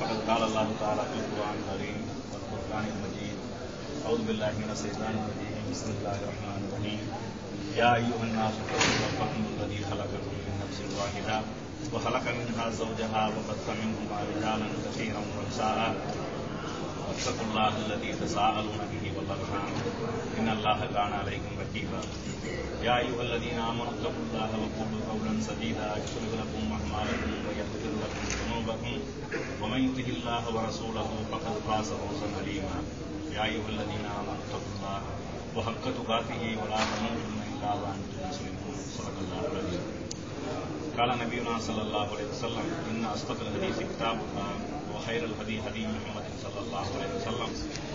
فقد قال الله تعالى في القرآن الكريم والقرآن المجيد، أعوذ بالله من الشيطان الرجيم بسم الله الرحمن الرحيم يا أيها الناس اتقوا ربكم الذي خلقكم من نفس واحدة وخلق منها زوجها وبث منهما رجالا كثيرا ونساء واتقوا الله الذي تساءلون به ان اللہ کان علیکم رقیبا یا ایھا الذین آمنوا اتقوا اللہ وقولوا قولا سدیدا یغفر لكم اعمالکم ویغفر لكم ذنوبکم ومن یطع اللہ ورسوله فقد فاز فوزا عظیما یا ایھا الذین آمنوا اتقوا اللہ وحق تقاته ولا تموتن الا وانتم مسلمون. صدق اللہ العظیم قال نبینا صلی اللہ علیہ وسلم ان اصدق الحدیث کتاب وخیر الهدی هدی محمد صلی اللہ علیہ وسلم.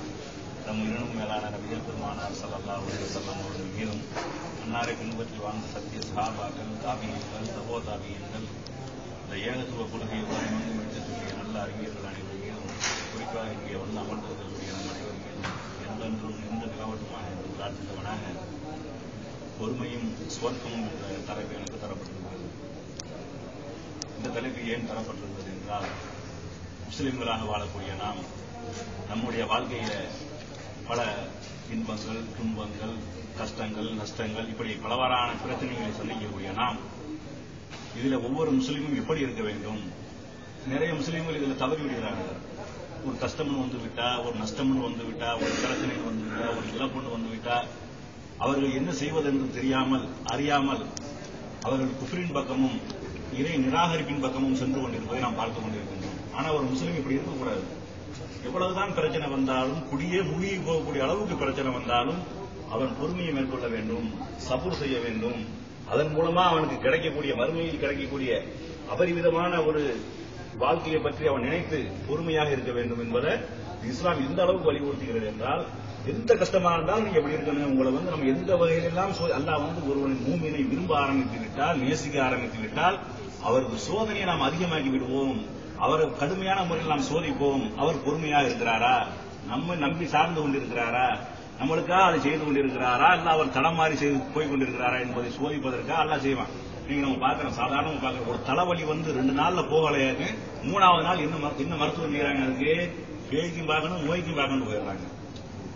நம் இன்னும் மேலான நபிகள் பெருமானார் ஸல்லல்லாஹு அலைஹி வஸல்லம் அவர்கள் மீதும் அன்னாரை பின்பற்றி வாழ்ந்த சத்திய சஹாபாக்கள் தாபியங்கள் தபோ தாபியங்கள் இந்த ஏகத்துவ கொள்கையை மங்கு எடுத்துக்கூடிய நல்ல அறிஞர்கள் அனைவர் மீதும் குறிப்பாக இங்கே வந்து அமர்ந்திருக்கக்கூடிய நம் அனைவர் மீதும் எந்தென்றும் எந்த நிலவட்டுமாக என்று பிரார்த்தித்தவனாக பொறுமையும் சுவர்க்கமும் என்ற தலைப்பு எனக்கு தரப்பட்டிருக்கிறது. இந்த தலைப்பு ஏன் தரப்பட்டிருக்கிறது என்றால் முஸ்லிம்களாக வாழக்கூடிய நாம் நம்முடைய வாழ்க்கையில பல இன்பங்கள் துன்பங்கள் கஷ்டங்கள் நஷ்டங்கள் இப்படி பலவாறான பிரச்சனைகளை சந்திக்கக்கூடிய நாம் இதுல ஒவ்வொரு முஸ்லீமும் எப்படி இருக்க வேண்டும்? நிறைய முஸ்லீம்கள் இதுல தவறி விடுகிறார்கள். ஒரு கஷ்டம்னு வந்து விட்டா ஒரு நஷ்டம்னு வந்து விட்டா ஒரு பிரச்சனை வந்து விட்டா ஒரு இழப்புன்னு வந்து விட்டா அவர்கள் என்ன செய்வதென்று தெரியாமல் அறியாமல் அவர்கள் குஃப்ரின் பக்கமும் இறை நிராகரிப்பின் பக்கமும் சென்று கொண்டிருப்பதை நாம் பார்த்துக் கொண்டிருக்கின்றோம். ஆனா ஒரு முஸ்லீம் இப்படி இருக்கக்கூடாது. எவ்வளவுதான் பிரச்சனை வந்தாலும் குடியே முழுகி போகக்கூடிய அளவுக்கு பிரச்சனை வந்தாலும் அவன் பொறுமையை மேற்கொள்ள வேண்டும் சபூர் செய்ய வேண்டும். அதன் மூலமா அவனுக்கு கிடைக்கக்கூடிய மறுமையில் கிடைக்கக்கூடிய அபரிவிதமான ஒரு வாழ்க்கையை பற்றி அவன் நினைத்து பொறுமையாக இருக்க வேண்டும் என்பதை இஸ்லாம் எந்த அளவுக்கு வலியுறுத்துகிறது என்றால் எந்த கஷ்டமா இருந்தாலும் நீங்க எப்படி இருக்கணும். உங்களை வந்து நம்ம எந்த வகையிலெல்லாம் சோ- வந்து ஒருவனின் பூமியினை விரும்ப ஆரம்பித்து விட்டால் நேசிக்க ஆரம்பித்து விட்டால் அவருக்கு சோதனையை நாம் அதிகமாக்கி விடுவோம். அவரை கடுமையான முறையில் நாம் சோதிப்போம். அவர் பொறுமையாக இருக்கிறாரா? நம்ம நம்பி சார்ந்து கொண்டிருக்கிறாரா? நம்மளுக்காக அதை செய்து கொண்டிருக்கிறாரா? இல்ல அவர் தடமாறி செய்து போய் கொண்டிருக்கிறாரா என்பதை சோதிப்பதற்காக அல்ல செய்வான். நீங்க நம்ம பாக்குறோம் சாதாரண பாக்குறோம் ஒரு தலைவலி வந்து ரெண்டு நாள்ல போகலையாக்கு மூணாவது நாள் என்ன என்ன மருத்துவம் செய்யறாங்க அதுக்கு? பேய்க்கும் பார்க்கணும் நோய்க்கும் பார்க்கணும் போயிடுறாங்க.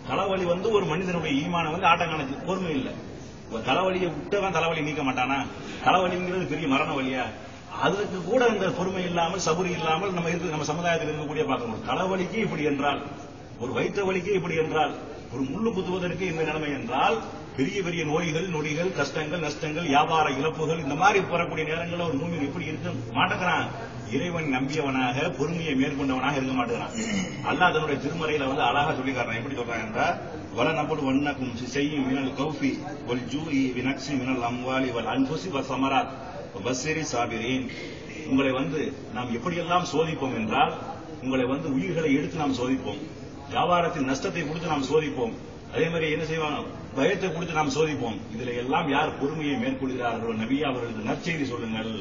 தலைவலி வந்து ஒரு மனிதனுடைய ஈமானம் வந்து ஆட்டம் பொறுமை இல்லை. தலைவலியை விட்டவன் தலைவலி நீக்க மாட்டானா? தலைவலிங்கிறது பெரிய மரண வழியா? அதுக்கு கூட இந்த பொறுமை இல்லாமல் சபுரி இல்லாமல் நம்ம இருக்கு நம்ம சமுதாயத்தில் இருக்கக்கூடிய பார்க்கணும் தலைவலிக்கு இப்படி என்றால் ஒரு வயிற்று வலிக்கு இப்படி என்றால் ஒரு முள்ளு குத்துவதற்கு இந்த நிலைமை என்றால் பெரிய பெரிய நோய்கள் நொடிகள் கஷ்டங்கள் நஷ்டங்கள் வியாபார இழப்புகள் இந்த மாதிரி பெறக்கூடிய நேரங்களில் ஒரு மூமின் இப்படி இருக்க மாட்டேங்கிறான். இறைவன் நம்பியவனாக பொறுமையை மேற்கொண்டவனாக இருக்க மாட்டேங்கிறான். அல்லா அதனுடைய திருமறையில வந்து அழகா சொல்லிக்காரன் எப்படி சொல்றான் என்றால் வல நபடு வண்ணக்கும் செய்யும் மினல் கௌஃபி வல் ஜூஇ வினக்சி மினல் அம்வாலி வல் அன்புசி வ சமராத். பஸ்ஸிரி சாபிரீன் உங்களை வந்து நாம் எப்படியெல்லாம் சோதிப்போம் என்றால் உங்களை வந்து உயிர்களை எடுத்து நாம் சோதிப்போம். வியாபாரத்தின் நஷ்டத்தை கொடுத்து நாம் சோதிப்போம். அதே மாதிரி என்ன செய்வாங்க? பயத்தை கொடுத்து நாம் சோதிப்போம். இதுல எல்லாம் யார் பொறுமையை மேற்கொள்கிறார்களோ நபி அவர்களுக்கு நற்செய்தி சொல்லுங்கள்.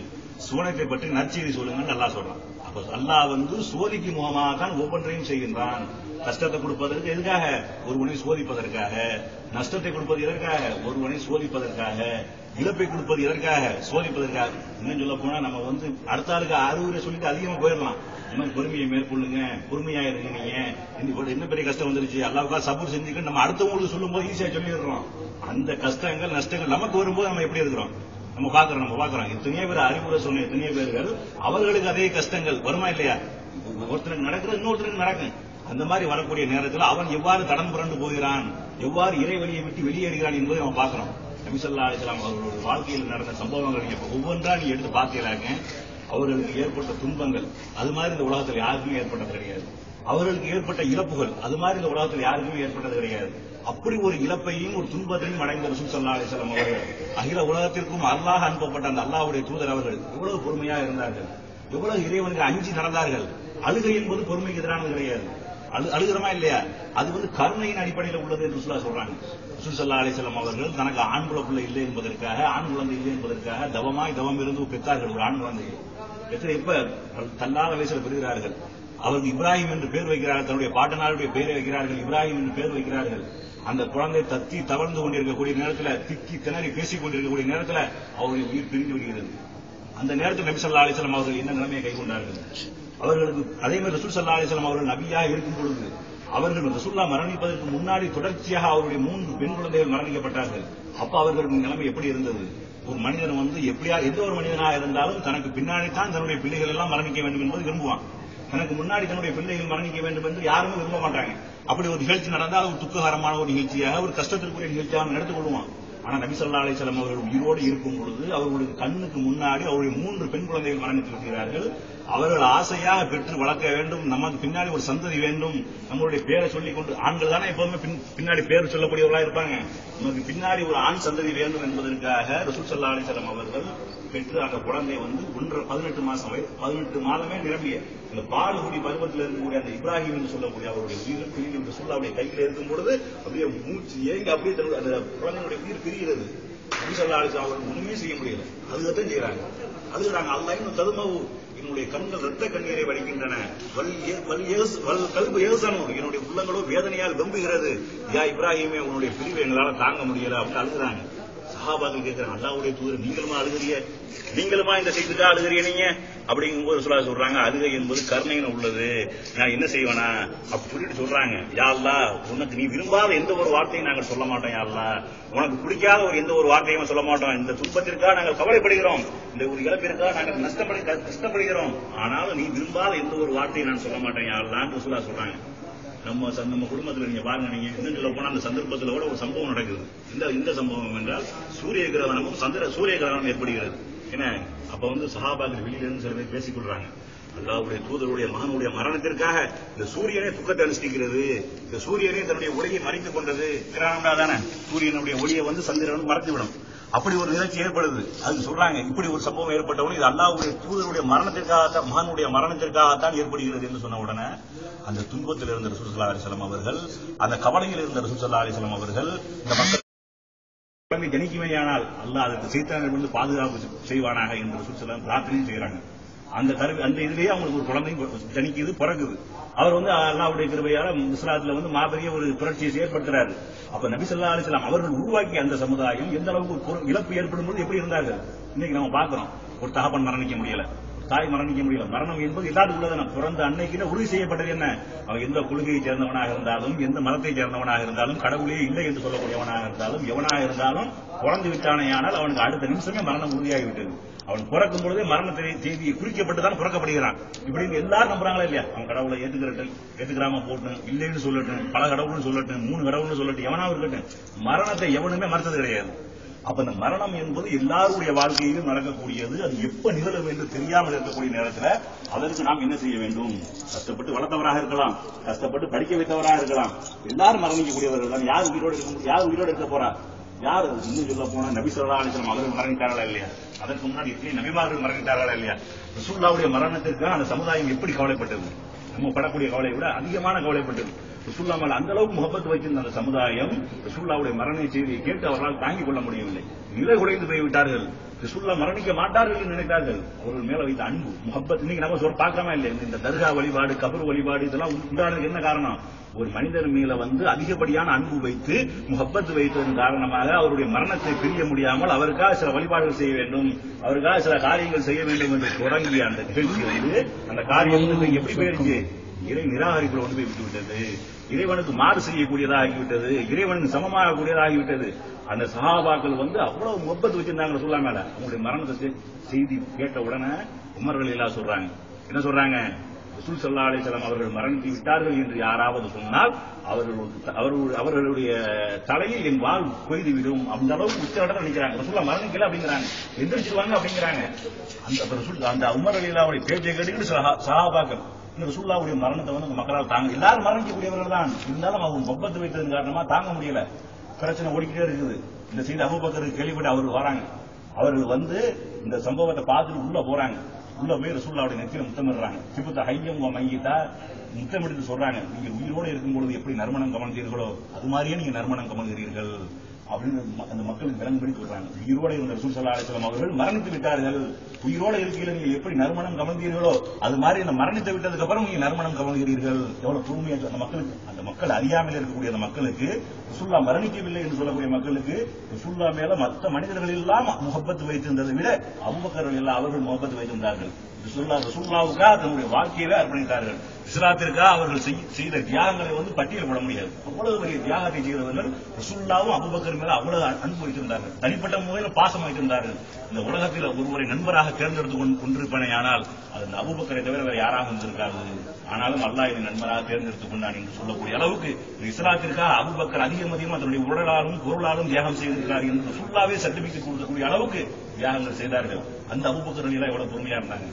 சுவனத்தை பற்றி நற்செய்தி சொல்லுங்கள் நல்லா சொல்றான். அப்ப அல்லாஹ் வந்து சோதிக்கும் முகமாக தான் ஒவ்வொன்றையும் செய்கின்றான். கஷ்டத்தை கொடுப்பதற்கு எதுக்காக ஒருவனை சோதிப்பதற்காக. நஷ்டத்தை கொடுப்பது எதற்காக? ஒருவனை சோதிப்பதற்காக. இழப்பை கொடுப்பது எதற்காக? சோதிப்பதற்காக. இன்னும் சொல்ல போனா நம்ம வந்து அடுத்த ஆளுக்கு அறிவுரை சொல்லிட்டு அதிகமா போயிடலாம். இன்னும் பொறுமையை மேற்கொள்ளுங்க பொறுமையா இருங்க நீங்க. என்ன பெரிய கஷ்டம் வந்துருச்சு? அல்லாவுக்கா சப்போர்ட் செஞ்சுக்க நம்ம அடுத்தவங்களுக்கு சொல்லும் போது ஈஸியா சொல்லிடுறோம். அந்த கஷ்டங்கள் நஷ்டங்கள் நமக்கு வரும்போது நம்ம எப்படி இருக்கிறோம்? நம்ம பாக்குறோம் நம்ம பாக்குறோம் எத்தனையோ பேர் அறிவுரை சொன்ன எத்தனையோ பேர்கள் அவர்களுக்கு அதே கஷ்டங்கள் வருமா இல்லையா? ஒருத்தருக்கு நடக்கிறது இன்னொருத்தருக்கு நடக்கும். அந்த மாதிரி வரக்கூடிய நேரத்தில் அவன் எவ்வாறு தடம் புரண்டு போகிறான்? எவ்வாறு இறைவழியை விட்டு வெளியேறுகிறான் என்பதை நம்ம பார்க்கிறோம் நபிசல்லா அலிஸ்லாம் அவர்களுடைய வாழ்க்கையில் நடந்த சம்பவங்கள் நீங்க ஒவ்வொன்றா நீ எடுத்து பார்த்தீங்களாங்க அவர்களுக்கு ஏற்பட்ட துன்பங்கள். அது மாதிரி இந்த உலகத்தில் யாருக்குமே ஏற்பட்டது கிடையாது. அவர்களுக்கு ஏற்பட்ட இழப்புகள். அது மாதிரி இந்த உலகத்தில் யாருக்குமே ஏற்பட்டது கிடையாது. அப்படி ஒரு இழப்பையும் ஒரு துன்பத்தையும் அடைந்த ரசூல் சல்லா அலிஸ்லாம் அவர்கள் அகில உலகத்திற்கும் அல்லாஹ் அனுப்பப்பட்ட அந்த அல்லாஹ்வுடைய தூதர் அவர்கள் எவ்வளவு பொறுமையா இருந்தார்கள்? எவ்வளவு இறைவனுக்கு அஞ்சு நடந்தார்கள்? அழுகை என்பது பொறுமைக்கு எதிரானது கிடையாது. அழு அழுகிறமா இல்லையா? அது வந்து கருணையின் அடிப்படையில் உள்ளது என்று சொல்ல சொல்றாங்க. சுசல்லா அலிசல்லாம் அவர்கள் தனக்கு ஆண் குழப்பிள்ளை இல்லை என்பதற்காக ஆண் குழந்தை இல்லை என்பதற்காக தவமாய் தவம் இருந்து பெற்றார்கள். ஒரு ஆண் குழந்தை. பெற்ற இப்ப தள்ளாத வயசுல பெறுகிறார்கள். அவருக்கு இப்ராஹிம் என்று பேர் வைக்கிறார்கள். தன்னுடைய பாட்டனாருடைய பெயரை வைக்கிறார்கள். இப்ராஹிம் என்று பேர் வைக்கிறார்கள். அந்த குழந்தை தத்தி தவழ்ந்து கொண்டிருக்கக்கூடிய நேரத்தில் திக்கி திணறி பேசிக் கொண்டிருக்கக்கூடிய நேரத்தில் அவருடைய உயிர் பிரிந்து விடுகிறது. அந்த நேரத்தில் நபி ஸல்லல்லாஹு அவர்கள் என்ன நிலைமையை கைகொண்டார்கள் அவர்களுக்கு அதே மாதிரி ரசூல் சல்லா அலிஸ்லாம் அவர்கள் நபியாக இருக்கும் பொழுது அவர்கள் ரசூல்லா மரணிப்பதற்கு முன்னாடி தொடர்ச்சியாக அவருடைய மூன்று பெண் குழந்தைகள் மரணிக்கப்பட்டார்கள். அப்ப அவர்களுடைய நிலைமை எப்படி இருந்தது? ஒரு மனிதன் வந்து எப்படியா எந்த ஒரு மனிதனாக இருந்தாலும் தனக்கு பின்னாடி தான் தன்னுடைய பிள்ளைகள் எல்லாம் மரணிக்க வேண்டும் என்பது விரும்புவான். தனக்கு முன்னாடி தன்னுடைய பிள்ளைகள் மரணிக்க வேண்டும் என்று யாருமே விரும்ப மாட்டாங்க. அப்படி ஒரு நிகழ்ச்சி நடந்தால் ஒரு துக்ககரமான ஒரு நிகழ்ச்சியாக ஒரு கஷ்டத்திற்குரிய நிகழ்ச்சியாக எடுத்துக் கொள்வான். ஆனா நபி ஸல்லல்லாஹு அவர்கள் உயிரோடு இருக்கும் பொழுது அவர்களுடைய கண்ணுக்கு முன்னாடி அவருடைய மூன்று பெண் குழந்தைகள் மரணித்திருக்கிறார்கள். அவர்கள் ஆசையாக பெற்று வளர்க்க வேண்டும் நமக்கு பின்னாடி ஒரு சந்ததி வேண்டும் நம்மளுடைய பேரை சொல்லிக் கொண்டு ஆண்கள் தானே எப்போதுமே பின்- பின்னாடி பேர் சொல்லக்கூடியவர்களா இருப்பாங்க. நமக்கு பின்னாடி ஒரு ஆண் சந்ததி வேண்டும் என்பதற்காக ரசூல் சல்லா அலைஹி அவர்கள் பெற்று அந்த குழந்தை வந்து ஒன்று பதினெட்டு மாசம் வயது பதினெட்டு மாதமே நிரம்பிய இந்த பால் குடி பருவத்தில் இருக்கக்கூடிய அந்த இப்ராஹிம் என்று சொல்லக்கூடிய அவருடைய உயிர் பிரிவு என்று சொல்ல அவருடைய கையில் இருக்கும் பொழுது அப்படியே மூச்சு ஏங்க அப்படியே தன்னுடைய அந்த குழந்தையுடைய உயிர் பிரிகிறது. அவர்கள் ஒண்ணுமே செய்ய முடியல. அதுதான் செய்யறாங்க அதுறாங்க அல்ல இன்னும் ததுமாவு என்னுடைய கண்கள் ரத்த கண்ணீரை வடிக்கின்றன. கல்பு ஏசனும் என்னுடைய உள்ளங்களோ வேதனையால் வெம்புகிறது. யா இப்ராஹிமே உன்னுடைய பிரிவு எங்களால தாங்க முடியல அப்படின்னு அழுகுறாங்க. சஹாபாக்கள் கேட்கிறாங்க அல்லாவுடைய தூதர் நீங்களுமா அழுகிறீங்க? நீங்களுமா இந்த செய்திக்கா அழுகிறீங்க நீங்க அப்படிங்கும்போது சொல்ல சொல்றாங்க அழுகை என்பது கருணைன்னு உள்ளது. நான் என்ன செய்வேனா? அப்படின்னு சொல்றாங்க. யாழ்லா உனக்கு நீ விரும்பாத எந்த ஒரு வார்த்தையும் நாங்கள் சொல்ல மாட்டோம் யாழ்லா உனக்கு பிடிக்காத ஒரு எந்த ஒரு வார்த்தையும் சொல்ல மாட்டோம். இந்த துன்பத்திற்காக நாங்கள் கவலைப்படுகிறோம். இந்த ஒரு இழப்பிற்காக நாங்கள் நஷ்டப்படு கஷ்டப்படுகிறோம். ஆனாலும் நீ விரும்பாத எந்த ஒரு வார்த்தையும் நான் சொல்ல மாட்டேன் யாழ்லான்னு சொல்லா சொல்றாங்க. நம்ம ச- நம்ம குடும்பத்துல நீங்க பாருங்க நீங்க இன்னும் சொல்ல போனா அந்த சந்தர்ப்பத்தில் கூட ஒரு சம்பவம் நடக்குது. இந்த இந்த சம்பவம் என்றால் சூரிய கிரகணமும் சந்திர சூரிய கிரகணம் ஏற்படுகிறது. ஏன்னா அப்ப வந்து சஹாபாக்கள் வெளியிலிருந்து சில பேர் பேசிக் கொள்றாங்க. அல்லாவுடைய தூதருடைய மகனுடைய மரணத்திற்காக இந்த சூரியனே துக்கத்தை அனுஷ்டிக்கிறது. இந்த சூரியனே தன்னுடைய ஒளியை மறைத்துக் கொண்டது. கிரகணம்னா தானே? சூரியனுடைய ஒளியை வந்து சந்திரன் மறைத்து விடும் அப்படி ஒரு நிகழ்ச்சி ஏற்படுது. அது சொல்றாங்க இப்படி ஒரு சம்பவம் ஏற்பட்டவுடனே இது அல்லாவுடைய தூதருடைய மரணத்திற்காகத்தான் மகனுடைய மரணத்திற்காகத்தான் ஏற்படுகிறது என்று சொன்ன உடனே அந்த துன்பத்தில் இருந்த ரசூசல்லா ஸல்லல்லாஹு அவர்கள் அந்த கவலையில் இருந்த ரசூசல்லா ஸல்லல்லாஹு அவர்கள் இந்த மக்கள் குழந்தை ஜனிக்குமேயானால் அல்லாஹ் அதற்கு சைத்தானிலிருந்து பாதுகாப்பு செய்வானாக என்று ரசூல் பிரார்த்தனையும் செய்யறாங்க அந்த கருவி அந்த இதுலயே அவங்களுக்கு ஒரு குழந்தையும் ஜனிக்குது பிறகுது அவர் வந்து அல்லாவுடைய கிருபையால இஸ்லாத்துல வந்து மாபெரிய ஒரு புரட்சியை ஏற்படுத்துறாரு. அப்ப நபி சொல்லா அலிஸ்லாம் அவர்கள் உருவாக்கிய அந்த சமுதாயம் எந்த அளவுக்கு இழப்பு ஏற்படும் போது எப்படி இருந்தார்கள்? இன்னைக்கு நம்ம பாக்குறோம் ஒரு தகப்பன் மரணிக்க முடியல. தாய் மரணிக்க முடியல. மரணம் என்பது எல்லாத்துக்கும் உள்ளதனம் பிறந்த அன்னைக்கு உறுதி செய்யப்பட்டது என்ன? அவன் எந்த கொள்கையை சேர்ந்தவனாக இருந்தாலும் எந்த மதத்தை சேர்ந்தவனாக இருந்தாலும் கடவுளே இல்லை என்று சொல்லக்கூடியவனாக இருந்தாலும் எவனாக இருந்தாலும் குழந்து விட்டானே ஆனால் அவனுக்கு அடுத்த நிமிஷமே மரணம் உறுதியாகிவிட்டது. அவன் பிறக்கும் பொழுதே மரணத்தை செய்தி குறிக்கப்பட்டுதான் பிறக்கப்படுகிறான். இப்படின்னு எல்லாரும் நம்புறாங்களா இல்லையா? அவன் கடவுளை ஏத்துக்கிறட்டும் ஏத்துக்கிறாம போட்டும் இல்லைன்னு சொல்லட்டும் பல கடவுள்னு சொல்லட்டும் மூணு கடவுள்னு சொல்லட்டும் எவனா இருக்கட்டும். மரணத்தை எவனுமே மறுத்தது கிடையாது. அப்ப இந்த மரணம் என்பது எல்லாருடைய வாழ்க்கையிலும் நடக்கக்கூடியது. அது எப்ப நிகழும் என்று தெரியாமல் இருக்கக்கூடிய நேரத்துல அதற்கு நாம் என்ன செய்ய வேண்டும்? கஷ்டப்பட்டு வளர்த்தவராக இருக்கலாம். கஷ்டப்பட்டு படிக்க வைத்தவராக இருக்கலாம். எல்லாரும் மரணிக்கக்கூடியவர்கள் தான். யார் உயிரோடு இருக்க யார் உயிரோடு இருக்க போறா? யார் இன்னும் சொல்ல போனா நபி சொல்லா அலிஸ்லாம் அவர்கள் மரணித்தார்களா இல்லையா? அதற்கு முன்னாடி எத்தனை நபிமார்கள் மரணித்தார்களா இல்லையா? ரசூல்லாவுடைய மரணத்திற்கு அந்த சமுதாயம் எப்படி கவலைப்பட்டது? நம்ம படக்கூடிய கவலை விட அதிகமான கவலைப்பட்டது. ரசூல்லா மேல அந்த அளவுக்கு முகப்பத்து வைத்திருந்த அந்த சமுதாயம் ரசூல்லாவுடைய மரண செய்தியை கேட்டு அவர்களால் தாங்கிக் கொள்ள முடியவில்லை. நிலை குறைந்து போய்விட்டார்கள். ரசூல்லா மரணிக்க மாட்டார்கள் என்று நினைத்தார்கள். அவர்கள் மேல வைத்த அன்பு முகப்பத் இன்னைக்கு நம்ம சொல்ல பார்க்காம இல்லை. இந்த தர்கா வழிபாடு கபர் வழிபாடு இதெல்லாம் உண்டானதுக்கு என்ன காரணம்? ஒரு மனிதர் மேல வந்து அதிகப்படியான அன்பு வைத்து முகப்பத்து வைத்ததன் காரணமாக அவருடைய மரணத்தை பிரிய முடியாமல் அவருக்காக சில வழிபாடுகள் செய்ய வேண்டும் அவருக்காக சில காரியங்கள் செய்ய வேண்டும் என்று தொடங்கிய அந்த நிகழ்ச்சி வந்து அந்த காரியம் எப்படி போயிருச்சு இறை நிராகரிப்புல கொண்டு போய் விட்டு விட்டது இறைவனுக்கு மாறு செய்யக்கூடியதா ஆகிவிட்டது இறைவனுக்கு சமமாக கூடியதாகிவிட்டது அந்த சகாபாக்கள் வந்து அவ்வளவு முப்பத்து வச்சிருந்தாங்க சொல்லா அவங்களுடைய மரணத்தை செய்தி கேட்ட உடனே உமர்கள் எல்லாம் சொல்றாங்க. என்ன சொல்றாங்க? ரசூல் சல்லா அலைஹி அவர்கள் மரணித்து விட்டார்கள் என்று யாராவது சொன்னால் அவர்கள் அவர்களுடைய தலையில் என் வாழ் கொய்து விடும் அந்த அளவுக்கு உச்சகட்டம் நினைக்கிறாங்க ரசூல்லா மரணிக்கல அப்படிங்கிறாங்க. எந்திரிச்சிருவாங்க அப்படிங்கிறாங்க. அந்த ரசூல் அந்த உமர் அலிலாவுடைய பேச்சை கேட்டுக்கிட்டு சகாபாக்கள் இந்த ரசூல்லாவுடைய மரணத்தை வந்து அந்த மக்களால் தாங்க எல்லாரும் மரணிக்கக்கூடியவர்கள் தான். இருந்தாலும் அவங்க முப்பத்து வைத்ததன் காரணமா தாங்க முடியல. பிரச்சனை ஓடிக்கிட்டே இருக்குது. இந்த செய்தி அபுபக்கருக்கு கேள்விப்பட்டு அவர் வராங்க. அவர்கள் வந்து இந்த சம்பவத்தை பார்த்துட்டு உள்ள போறாங்க. உள்ள போய் ரசூல்லாவுடைய நெத்தியில முத்தமிடுறாங்க சிபுத்த ஐயம் உங்க மையிட்டா முத்தமிட்டு சொல்றாங்க. நீங்க உயிரோடு இருக்கும் பொழுது எப்படி நறுமணம் கமழ்ந்தீர்களோ? அது மாதிரியே நீங்க நறுமணம் கவனிக்கிறீர்கள் அப்படின்னு அந்த மக்களுக்கு விளங்கும்படி சொல்றாங்க. உயிரோட இருந்த ரசூல் ஸல்லல்லாஹு அலைஹி அவர்கள் மரணித்து விட்டார்கள். உயிரோட இருக்கையில நீங்க எப்படி நறுமணம் கவர்ந்தீர்களோ அது மாதிரி அந்த மரணித்து விட்டதுக்கு அப்புறம் நீங்க நறுமணம் கமழ்கிறீர்கள் எவ்வளவு தூய்மையா அந்த மக்களுக்கு அந்த மக்கள் அறியாமல் இருக்கக்கூடிய அந்த மக்களுக்கு ரசூல்லா மரணிக்கவில்லை என்று சொல்லக்கூடிய மக்களுக்கு சுல்லா மேல மற்ற மனிதர்கள் எல்லாம் முகப்பத்து வைத்திருந்ததை விட அபுபக்கர்கள் எல்லாம் அவர்கள் முகப்பத்து வைத்திருந்தார்கள். ரசூல்லா ரசூல்லாவுக்காக தன்னுடைய வாழ்க்கையவே அர்ப்பணித்தார்கள். இஸ்லாத்திற்காக அவர்கள் செய்த தியாகங்களை வந்து பட்டியல் போட முடியாது. அவ்வளவு பெரிய தியாகத்தை செய்தவர்கள் ரசுல்லாவும் அபுபக்கர் மேல அவ்வளவு அன்பு வைத்திருந்தார்கள். தனிப்பட்ட முறையில் பாசம் வைத்திருந்தார்கள். இந்த உலகத்தில் ஒருவரை நண்பராக தேர்ந்தெடுத்து கொண்டு- கொண்டிருப்பனையானால் அது அந்த அபுபக்கரை தவிர வேற யாராக இருந்திருக்காது ஆனாலும் அல்லாஹ் இதை நண்பராக தேர்ந்தெடுத்துக் கொண்டான் என்று சொல்லக்கூடிய அளவுக்கு இஸ்லாத்திற்காக அபுபக்கர் அதிகம் அதிகமாக தன்னுடைய உடலாலும் பொருளாலும் தியாகம் செய்திருக்கிறார் என்று சுல்லாவே சர்டிபிகேட் கொடுக்கக்கூடிய அளவுக்கு தியாகங்கள் செய்தார்கள்? அந்த அபுபக்கர் எல்லாம் எவ்வளவு பொறுமையா இருந்தாங்க?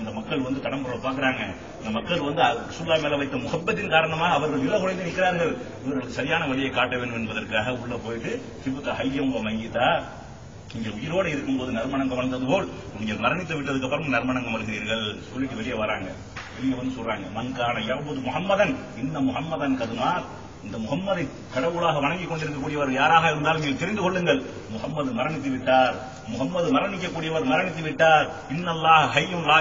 இந்த மக்கள் வந்து கடம்புற பாக்குறாங்க இந்த மக்கள் வந்து சுல்லா மேல வைத்த முகப்பத்தின் காரணமாக அவர்கள் இல குறைந்து நிற்கிறார்கள். இவர்களுக்கு சரியான வழியை காட்ட வேண்டும் என்பதற்காக உள்ள போயிட்டு சிபுத்த ஹையம் மங்கிதா நீங்கள் உயிரோடு இருக்கும்போது நறுமணங்கம் வந்தது போல் நீங்கள் மரணித்து விட்டதுக்கு அப்புறம் நறுமணங்கம் வருகிறீர்கள் சொல்லிட்டு வெளியே வராங்க. வெளியே வந்து சொல்றாங்க மன்கான எவ்வளவு முகம்மதன் இந்த முகம்மதன் கதுமார். இந்த முகம்மதை கடவுளாக வணங்கிக் கொண்டிருக்கக்கூடியவர் யாராக இருந்தாலும் நீங்கள் தெரிந்து கொள்ளுங்கள். முகம்மது மரணித்து விட்டார். முகம்மது மரணிக்கக்கூடியவர் மரணித்து விட்டார். இன்னல்லாஹ் ஹையும் லா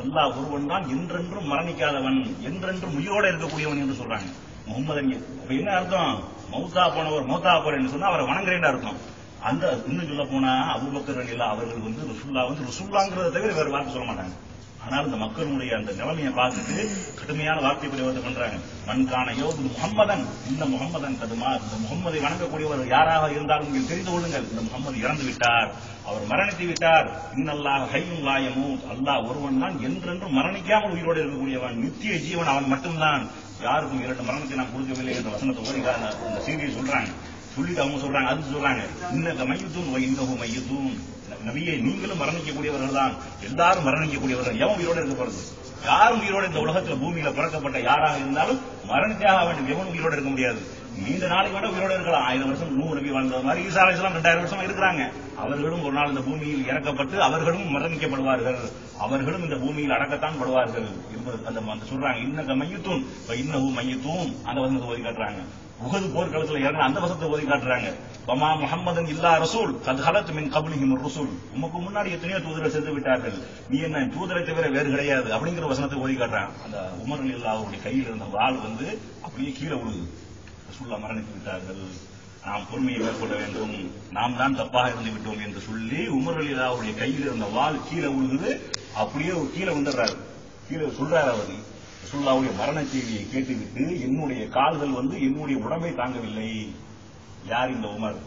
அல்லாஹ் ஒருவன் தான் என்றென்றும் மரணிக்காதவன் என்றென்றும் உயிரோடு இருக்கக்கூடியவன் என்று சொல்றாங்க. முகம்மது அப்ப என்ன அர்த்தம்? மௌத்தா போனவர் மௌத்தா போறேன்னு சொன்னா அவரை வணங்குறேன்னு அர்த்தம். அந்த இன்னும் சொல்ல போனா அபுபக்கர் ரலியல்லாஹு அவர்கள் வந்து ருசுல்லா வந்து ருசுல்லாங்கிறத தவிர வேறு வார்த்தை சொல்ல மாட்டாங்க. ஆனால் இந்த மக்களுடைய அந்த நிலைமையை பார்த்துட்டு கடுமையான வார்த்தை பிரயோகம் பண்றாங்க மண்கான யோது முகம்மதன் இந்த முகம்மதன் கதுமா இந்த முகம்மதை வணங்கக்கூடியவர் யாராக இருந்தாலும் நீங்கள் தெரிந்து கொள்ளுங்கள். இந்த முகம்மது இறந்து விட்டார். அவர் மரணித்து விட்டார். இன்னல்லாக ஹையும் லாயமூ அல்லாஹ் ஒருவன் தான் என்றென்றும் மரணிக்காமல் உயிரோடு இருக்கக்கூடியவன். நித்திய ஜீவன் அவன் மட்டும்தான். யாருக்கும் இரண்டு மரணத்தை நான் கொடுக்கவில்லை என்ற வசனத்தை ஓடிக்கான அந்த செய்தியை சொல்றாங்க. சொல்லிட்டு அவங்க சொல்றாங்க அது சொல்றாங்க. இன்னக மையத்தூன் இன்னகு மையத்தூன் நபியை நீங்களும் மரணிக்கக்கூடியவர்கள் தான் எல்லாரும் மரணிக்கக்கூடியவர்கள். எவன் உயிரோடு இருக்க போறது? யாரும் உயிரோடு இந்த உலகத்துல பூமியில பிறக்கப்பட்ட யாராக இருந்தாலும் மரணித்தாக வேண்டும். எவனும் உயிரோடு இருக்க முடியாது. நீண்ட நாளைக்கு வேணா உயிரோடு இருக்கலாம். ஆயிரம் வருஷம் நூறு நபி வாழ்ந்தது மாதிரி ஈசா அலிஸ்லாம் ரெண்டாயிரம் வருஷமா இருக்கிறாங்க. அவர்களும் ஒரு நாள் இந்த பூமியில் இறக்கப்பட்டு அவர்களும் மரணிக்கப்படுவார்கள். அவர்களும் இந்த பூமியில் அடக்கத்தான் படுவார்கள். என்பது அந்த சொல்றாங்க. இன்னக மையத்தூன் இன்னகு மையத்தூன் அந்த வந்து ஓதி காட்டுறாங்க. உகது போர்க்களத்தில் இறங்க அந்த வசத்தை ஓதி காட்டுறாங்க. பமா முகமதன் இல்லா ரசூல் கத் ஹலத் மின் கபுலிஹிம் ரசூல். உமக்கு முன்னாடி எத்தனையோ தூதரை சென்று விட்டார்கள். நீ என்ன தூதரை தவிர வேறு கிடையாது. அப்படிங்கிற வசனத்தை ஓதி காட்டுறான். அந்த உமர் இல்லா அவருடைய கையில் இருந்த வாள் வந்து அப்படியே கீழே விழுது ரசூல்லா மரணித்து விட்டார்கள். நாம் பொறுமையை மேற்கொள்ள வேண்டும். நாம் தான் தப்பாக இருந்து விட்டோம் என்று சொல்லி உமர் அலி கையில் இருந்த வாள் கீழே விழுகுது அப்படியே கீழே விழுந்துடுறாரு கீழே சொல்றாரு அவர். ரசுல்லாவுடைய மரண செய்தியை கேட்டுவிட்டு என்னுடைய கால்கள் வந்து என்னுடைய உடம்பை தாங்கவில்லை. யார் இந்த உமர்?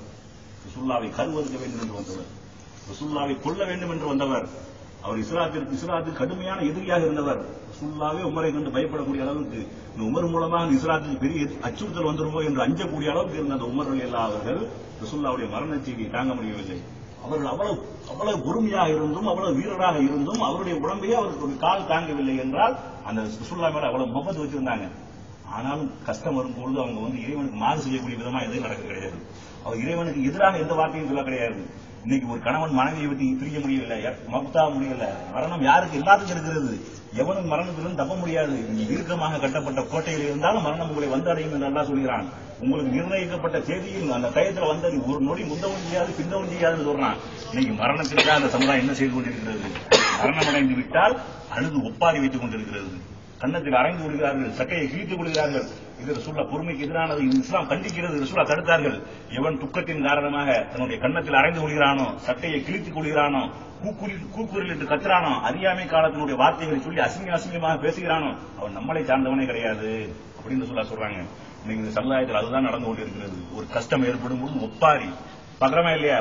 ரசுல்லாவை கருவறுக்க வேண்டும் என்று வந்தவர். ரசுல்லாவை கொல்ல வேண்டும் என்று வந்தவர். அவர் இஸ்லாத்திற்கு இஸ்லாத்துக்கு கடுமையான எதிரியாக இருந்தவர். ரசுல்லாவே உமரை கண்டு பயப்படக்கூடிய அளவுக்கு இந்த உமர் மூலமாக இந்த இஸ்லாத்துக்கு பெரிய அச்சுறுத்தல் வந்துருமோ என்று அஞ்சக்கூடிய அளவுக்கு இருந்த அந்த உமர்கள் எல்லா அவர்கள் ரசுல்லாவுடைய மரண செய்தியை தாங்க முடியவில்லை. அவர்கள் அவ்வளவு அவ்வளவு பொறுமையாக இருந்தும் அவ்வளவு வீரராக இருந்தும் அவருடைய உடம்பையே அவருக்கு ஒரு கால் தாங்கவில்லை என்றால் அந்த சுற்றுலா மேல அவ்வளவு முகத்து வச்சிருந்தாங்க. ஆனாலும் கஷ்டம் வரும்பொழுது அவங்க வந்து இறைவனுக்கு மாறு செய்யக்கூடிய விதமா எதுவும் நடக்க கிடையாது. அவர் இறைவனுக்கு எதிராக எந்த வார்த்தையும் சொல்ல கிடையாது. இன்னைக்கு ஒரு கணவன் மனைவியை பற்றி பிரிக்க முடியவில்லை மப்தா முடியல மரணம் யாருக்கு? எல்லாத்துக்கும் இருக்கிறது. எவனும் மரணத்திலும் தப்ப முடியாது. நீங்க இறுக்கமாக கட்டப்பட்ட கோட்டையில் இருந்தாலும் மரணம் உங்களை வந்தடையும் என்று நல்லா சொல்கிறான். உங்களுக்கு நிர்ணயிக்கப்பட்ட தேதியில் அந்த டயத்துல வந்தது ஒரு நொடி முந்தவும் செய்யாது பிந்தவும் செய்யாதுன்னு சொல்றான். இன்னைக்கு மரணத்திற்காக அந்த சமுதாயம் என்ன செய்து கொண்டிருக்கிறது? மரணம் அடைந்து விட்டால் அழுது ஒப்பாரி வைத்துக் கொண்டிருக்கிறது. கன்னத்தில் அரைந்து விடுகிறார்கள் சக்கையை கிழித்துக் விடுகிறார்கள் இது ரசூல்லா பொறுமைக்கு எதிரானது. இது இஸ்லாம் கண்டிக்கிறது. ரசூல்லா தடுத்தார்கள். எவன் துக்கத்தின் காரணமாக தன்னுடைய கன்னத்தில் அரைந்து கொள்கிறானோ சட்டையை கிழித்துக் கொள்கிறானோ கூக்குரில் என்று கத்துறானோ அறியாமை காலத்தினுடைய வார்த்தைகளை சொல்லி அசிங்க அசிங்கமாக பேசுகிறானோ அவன் நம்மளை சார்ந்தவனே கிடையாது அப்படின்னு சொல்லா சொல்றாங்க. இன்னைக்கு இந்த சமுதாயத்தில் அதுதான் நடந்து கொண்டிருக்கிறது. ஒரு கஷ்டம் ஏற்படும் போது ஒப்பாரி. பகரமா இல்லையா?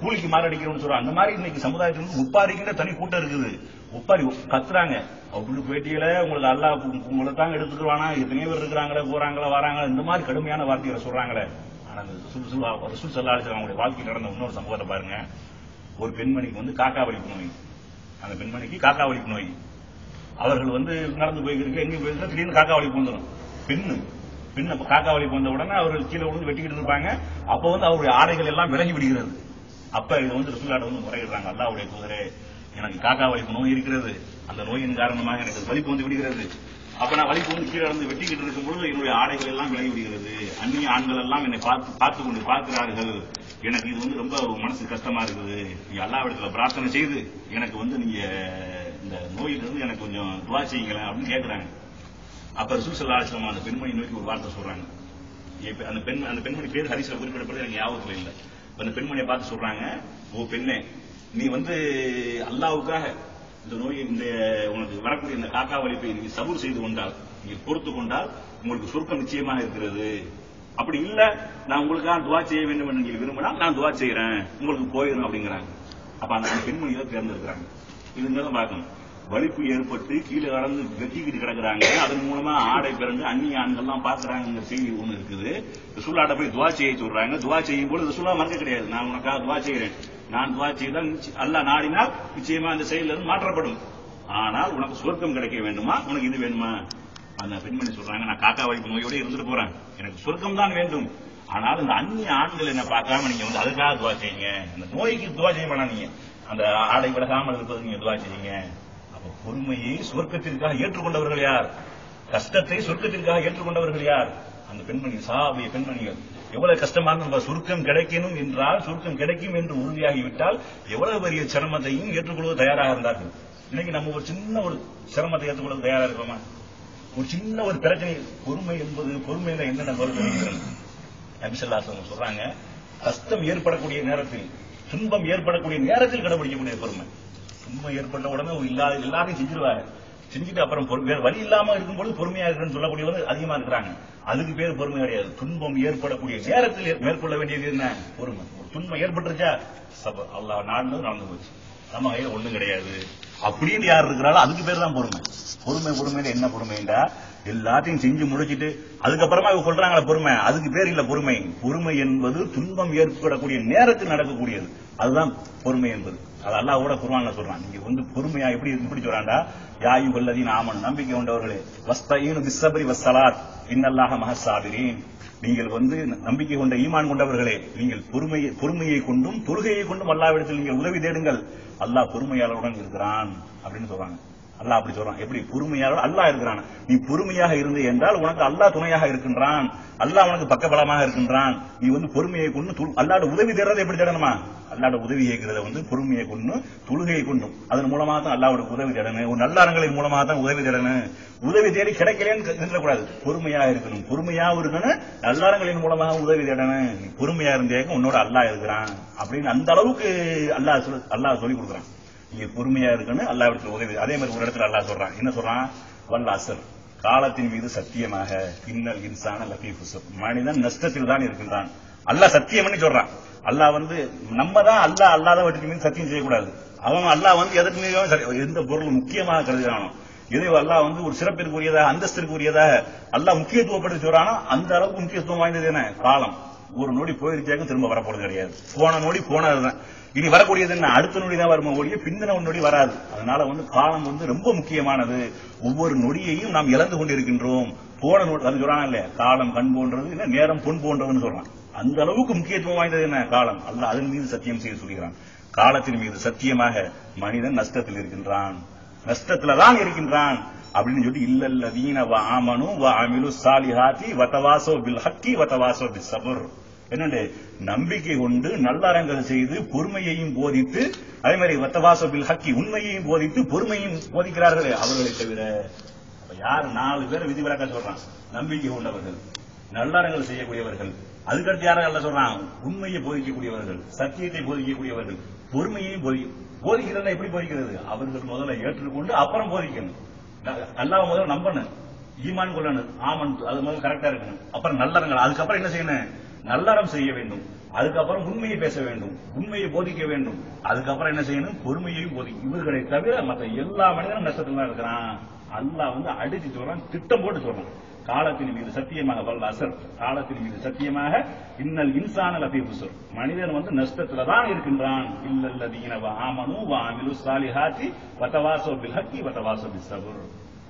கூலிக்கு மாறடிக்கிறோம்னு சொல்றான் அந்த மாதிரி இன்னைக்கு சமுதாயத்துல முப்பாரிக்கின்ற தனி கூட்டம் இருக்குது. ஒப்பாரி கத்துறாங்க. அப்படி பேட்டியில உங்களுக்கு அல்லாஹ் உங்களை தான் எடுத்துக்குவானா எத்தனையோ பேர் இருக்கிறாங்களே போறாங்களா வராங்களா இந்த மாதிரி கடுமையான வார்த்தைகளை சொல்றாங்களே. ஆனா அந்த ரசூல் ஸல்லல்லாஹு- ரசூல் சல்லா அவங்களுடைய வாழ்க்கையில் நடந்த இன்னொரு சம்பவத்தை பாருங்க. ஒரு பெண்மணிக்கு வந்து காக்கா வலிப்பு நோய். அந்த பெண்மணிக்கு காக்கா வலிப்பு நோய். அவர்கள் வந்து நடந்து போய்க்கிட்டு எங்க போயிருந்தா திடீர்னு காக்கா வலிப்பு வந்துடும். பெண்ணு. பெண் அப்ப காக்கா வலிப்பு வந்த உடனே அவர்கள் கீழே விழுந்து வெட்டிக்கிட்டு இருப்பாங்க. அப்ப வந்து அவருடைய ஆடைகள் எல்லாம் விலகி விடுகிறது. அப்ப இது வந்து ரசூலாட வந்து முறையிடுறாங்க. அல்லாவுடைய குதிரை எனக்கு காக்கா வலிப்பு நோய் இருக்கிறது. அந்த நோயின் காரணமாக எனக்கு வலிப்பு வந்து விடுகிறது. அப்ப நான் வலிப்பு வந்து கீழே இருந்து வெட்டிக்கிட்டு இருக்கும் பொழுது என்னுடைய ஆடைகள் எல்லாம் விலகி விடுகிறது. அந்நிய ஆண்கள் எல்லாம் என்னை பார்த்து பார்த்து கொண்டு பார்க்கிறார்கள். எனக்கு இது வந்து ரொம்ப மனசு கஷ்டமா இருக்குது. நீங்க இடத்துல பிரார்த்தனை செய்து எனக்கு வந்து நீங்க இந்த நோயிலிருந்து எனக்கு கொஞ்சம் துவா செய்யுங்களேன் அப்படின்னு கேட்கிறாங்க அப்ப ரசூல் ஆசிரமம் அந்த பெண்மணி நோக்கி ஒரு வார்த்தை சொல்றாங்க. அந்த பெண் அந்த பெண்மணி பேர் ஹரிஸ்ல குறிப்பிடப்படுது எனக்கு ஞாபகத்தில் இல்லை. அந்த பெண்மணியை பார்த்து சொல்றாங்க ஓ பெண்ணே நீ வந்து அல்லாவுக்காக இந்த நோய் இந்த உனக்கு வரக்கூடிய இந்த காக்கா வலிப்பை நீ சபூர் செய்து கொண்டால் நீ பொறுத்து கொண்டால் உங்களுக்கு சுருக்கம் நிச்சயமாக இருக்கிறது. அப்படி இல்ல நான் உங்களுக்காக துவா செய்ய வேண்டும் என்று நீங்கள் விரும்பினால் நான் துவா செய்யறேன் உங்களுக்கு போயிடும் அப்படிங்கிறாங்க. அப்ப அந்த பெண்மணி தான் தேர்ந்தெடுக்கிறாங்க. இதுங்க தான் பார்க்கணும். வலிப்பு ஏற்பட்டு கீழே கடந்து வெட்டிக்கிட்டு கிடக்குறாங்க. அதன் மூலமா ஆடை பிறந்து அந்நிய ஆண்கள்லாம் பாக்குறாங்க செய்தி ஒண்ணு இருக்குது. ரசூலாட்ட போய் துவா செய்ய சொல்றாங்க. துவா செய்யும் போது ரசூலா மறக்க கிடையாது. நான் உனக்காக துவா செய்யறேன் நான் துவா செய்தால் அல்ல நாடினால் நிச்சயமா அந்த செயலில் இருந்து மாற்றப்படும். ஆனால் உனக்கு சுவர்க்கம் கிடைக்க வேண்டுமா? உனக்கு இது வேணுமா அந்த பெண்மணி சொல்றாங்க நான் காக்கா வலிப்பு நோயோட இருந்துட்டு போறேன். எனக்கு சொர்க்கம் தான் வேண்டும். ஆனால் இந்த அந்நிய ஆண்கள் என்ன பார்க்காம நீங்க வந்து அதுக்காக துவா செய்யுங்க. இந்த நோய்க்கு துவா செய்ய வேணாம் நீங்க. அந்த ஆடை விலகாமல் இருப்பது நீங்க துவா செய்யுங்க. அப்ப பொறுமையை சுவர்க்கத்திற்காக ஏற்றுக்கொண்டவர்கள் யார்? கஷ்டத்தை சொர்க்கத்திற்காக ஏற்றுக்கொண்டவர்கள் யார்? அந்த பெண்மணி சாபிய பெண்மணிகள். எவ்வளவு கஷ்டமாக நம்ம சுருக்கம் கிடைக்கணும் என்றால் சுருக்கம் கிடைக்கும் என்று உறுதியாகிவிட்டால் எவ்வளவு பெரிய சிரமத்தையும் ஏற்றுக்கொள்வது தயாராக இருந்தார்கள். இன்னைக்கு நம்ம ஒரு சின்ன ஒரு சிரமத்தை ஏற்றுக்கொள்வது தயாரா இருக்கோமா? ஒரு சின்ன ஒரு பிரச்சனை பொறுமை என்பது பொறுமையில என்னென்ன வருது நபிசல்லாசம் சொல்றாங்க கஷ்டம் ஏற்படக்கூடிய நேரத்தில் துன்பம் ஏற்படக்கூடிய நேரத்தில் கடைபிடிக்கக்கூடிய பொறுமை. துன்பம் ஏற்பட்ட உடனே இல்லாத எல்லாரையும் செஞ்சிருவாங்க. செஞ்சுட்டு அப்புறம் பொறு- வேற வழி இல்லாம இருக்கும்போது பொறுமையா இருக்குன்னு சொல்லக்கூடியவங்க அதிகமா இருக்கிறாங்க. அதுக்கு பேர் பொறுமை கிடையாது. துன்பம் ஏற்படக்கூடிய நேரத்தில் மேற்கொள்ள வேண்டியது என்ன? பொறுமை. ஒரு துன்பம் ஏற்பட்டுருச்சா? அல்லா நாடு நடந்து போச்சு. நம்ம கையில ஒண்ணும் கிடையாது. அப்படின்னு யார் இருக்கிறாலும் அதுக்கு பேர் தான் பொறுமை. பொறுமை பொறுமையில என்ன பொறுமைண்டா எல்லாத்தையும் செஞ்சு முடிச்சிட்டு அதுக்கப்புறமா இவங்க சொல்றாங்களா பொறுமை. அதுக்கு பேர் இல்ல பொறுமை. பொறுமை என்பது துன்பம் ஏற்படக்கூடிய நேரத்தில் நடக்கக்கூடியது. அதுதான் பொறுமை என்பது. அது அல்லாஹ் குருவான்ல சொல்றான். நீங்க வந்து பொறுமையா எப்படி இப்படி சொல்றாண்டா யாயு கொல்லதீன் ஆமன் நம்பிக்கை கொண்டவர்களே வஸ்தீனு பிஸ்ஸபரி வஸ்ஸலாத் இன்னல்லாக மஹஸ்ஸாபிரீன். நீங்கள் வந்து நம்பிக்கை கொண்ட ஈமான் கொண்டவர்களே நீங்கள் பொறுமையை பொறுமையை கொண்டும் தொழுகையை கொண்டும் அல்லாவிடத்தில் நீங்கள் உதவி தேடுங்கள். அல்லாஹ் பொறுமையாளருடன் இருக்கிறான் அப்படின்னு சொல்றாங்க. அல்லாஹ் அப்படி சொல்றான். எப்படி? பொறுமையாக அல்லாஹ் இருக்கிறான். நீ பொறுமையாக இருந்து என்றால் உனக்கு அல்லாஹ் துணையாக இருக்கின்றான். அல்லாஹ் உனக்கு பக்கபலமாக இருக்கின்றான். நீ வந்து பொறுமையை கொண்டு அல்லாட உதவி தேடுறதை எப்படி தேடணுமா? அல்லாட உதவி கேட்கிறத வந்து பொறுமையை கொண்டு தொழுகையை கொண்டும். அதன் மூலமா தான் அல்லாவோட உதவி தேடணும். ஒரு நல்லறங்களின் மூலமா தான் உதவி தேடணும். உதவி தேடி கிடைக்கலன்னு இருந்துடக்கூடாது பொறுமையா இருக்கணும். பொறுமையாவும் இருக்கணும் நல்லறங்களின் மூலமாக உதவி தேடணும். நீ பொறுமையா இருந்தேங்க உன்னோட அல்லாஹ் இருக்கிறான். அப்படின்னு அந்த அளவுக்கு அல்லாஹ் சொல்லு- அல்லாஹ் சொல்லி கொடுக்குறான். நீங்க பொறுமையா இருக்கணும். அல்லாவிடத்தில் உதவி. அதே மாதிரி ஒரு இடத்துல அல்லாஹ் சொல்றான். என்ன சொல்றான்? வல்ல அசர். காலத்தின் மீது சத்தியமாக இன்னல் இன்சான லபீ மனிதன் நஷ்டத்தில் தான் இருக்கின்றான். அல்லாஹ் சத்தியம் சொல்றான். அல்லாஹ் வந்து நம்ம தான் அல்லாஹ் அல்லாத மீது சத்தியம் செய்யக்கூடாது. அவன் அல்லாஹ் வந்து எதற்கு மீதும் எந்த பொருள் முக்கியமாக கருதுகிறானோ இதே அல்லாஹ் வந்து ஒரு சிறப்பிற்குரியதாக அந்தஸ்திற்குரியதாக அல்லாஹ் முக்கியத்துவப்படுத்தி சொல்றானோ அந்த அளவுக்கு முக்கியத்துவம் வாய்ந்தது என்ன? காலம். ஒரு நொடி போயிருச்சாங்க திரும்ப வரப்போறது கிடையாது. போன நொடி போனதுதான். இனி வரக்கூடியது என்ன? அடுத்த நொடி தான் வருமா ஒழிய பிந்தின ஒரு நொடி வராது. அதனால வந்து காலம் வந்து ரொம்ப முக்கியமானது. ஒவ்வொரு நொடியையும் நாம் இழந்து கொண்டிருக்கின்றோம். போன நொடி அது சொல்றாங்க இல்லையா? காலம் கண் போன்றது இல்ல நேரம் பொன் போன்றதுன்னு சொல்றான். அந்த அளவுக்கு முக்கியத்துவம் வாய்ந்தது என்ன? காலம். அல்ல அதன் மீது சத்தியம் செய்ய சொல்கிறான். காலத்தின் மீது சத்தியமாக மனிதன் நஷ்டத்தில் இருக்கின்றான். நஷ்டத்துல தான் இருக்கின்றான். அப்படின்னு சொல்லி இல்லல்லதீன வ ஆமனு வ அமிலு சாலிஹாத்தி வத்தவாசோ பில் ஹக்கி வத்தவாசோ பில் சபர் என்னண்டு நம்பிக்கை கொண்டு நல்லறங்கள் செய்து பொறுமையையும் போதித்து அதே மாதிரி வத்தவாசோ பில் ஹக்கி உண்மையையும் போதித்து பொறுமையும் போதிக்கிறார்களே அவர்களை தவிர யார் நாலு பேர் விதிவிலக்க சொல்றான்? நம்பிக்கை கொண்டவர்கள் நல்லறங்கள் செய்யக்கூடியவர்கள். அதுக்கடுத்து யாரும் அல்ல சொல்றான்? உண்மையை போதிக்கக்கூடியவர்கள் சத்தியத்தை போதிக்கக்கூடியவர்கள். பொறுமையையும் போதி போதிக்கிறதுனா எப்படி போதிக்கிறது? அவர்கள் முதல்ல ஏற்றுக்கொண்டு அப்புறம் போதிக்கணும். அல்லாஹ் முதல்ல நம்பணும். ஈமான் கொள்ளணும். ஆமன் அது முதல்ல கரெக்டா இருக்கணும். அப்புறம் நல்லறங்கள். அதுக்கப்புறம் என்ன செய்யணும்? நல்லறம் செய்ய வேண்டும். அதுக்கப்புறம் உண்மையை பேச வேண்டும். உண்மையை போதிக்க வேண்டும். அதுக்கப்புறம் என்ன செய்யணும்? பொறுமையையும் போதி இவர்களை தவிர மற்ற எல்லா மனிதனும் நஷ்டத்தில் தான் இருக்கிறான். அல்லாஹ் வந்து அடிச்சு சொல்றான் திட்டம் போட்டு சொல்றான். காலத்தின் மீது சத்தியமாக வல்ல அசர் காலத்தின் மீது சத்தியமாக இன்னல் இன்சான லபி உசுர். மனிதன் வந்து நஷ்டத்துல தான் இருக்கின்றான். இல்லல்ல தீனவ ஆமனு வாமிலு அமிலு சாலிஹாத்தி வதவாசோ பில் ஹக்கி வதவாசோ பிஸ் சபுர்.